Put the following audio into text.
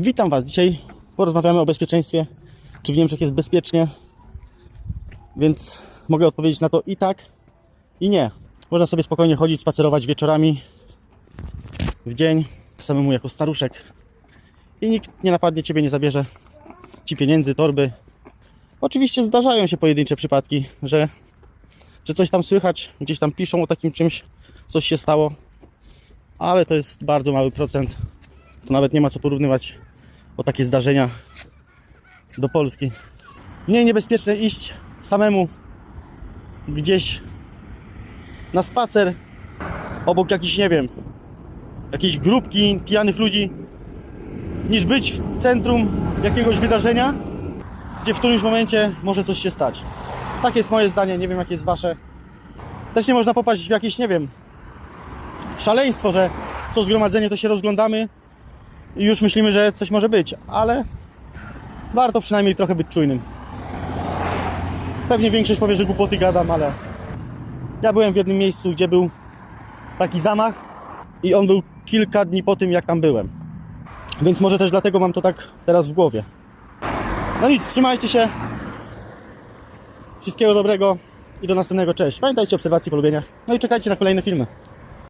Witam Was. Dzisiaj porozmawiamy o bezpieczeństwie. Czy w Niemczech jest bezpiecznie? Więc mogę odpowiedzieć na to i tak, i nie. Można sobie spokojnie chodzić, spacerować wieczorami, w dzień, samemu jako staruszek. I nikt nie napadnie Ciebie, nie zabierze Ci pieniędzy, torby. Oczywiście zdarzają się pojedyncze przypadki, że, że coś tam słychać, gdzieś tam piszą o takim czymś, coś się stało, ale to jest bardzo mały procent. To nawet nie ma co porównywać o takie zdarzenia do Polski. Mniej niebezpieczne iść samemu gdzieś na spacer obok jakichś, nie wiem, jakiejś grupki pijanych ludzi, niż być w centrum jakiegoś wydarzenia, gdzie w którymś momencie może coś się stać. Takie jest moje zdanie, nie wiem jakie jest wasze. Też nie można popaść w jakieś, nie wiem, szaleństwo, że co zgromadzenie to się rozglądamy i już myślimy, że coś może być, ale warto przynajmniej trochę być czujnym. Pewnie większość powie, że głupoty gadam, ale ja byłem w jednym miejscu, gdzie był taki zamach i on był kilka dni po tym, jak tam byłem. Więc może też dlatego mam to tak teraz w głowie. No nic, trzymajcie się. Wszystkiego dobrego i do następnego. Cześć. Pamiętajcie o obserwacji, polubieniach. No i czekajcie na kolejne filmy.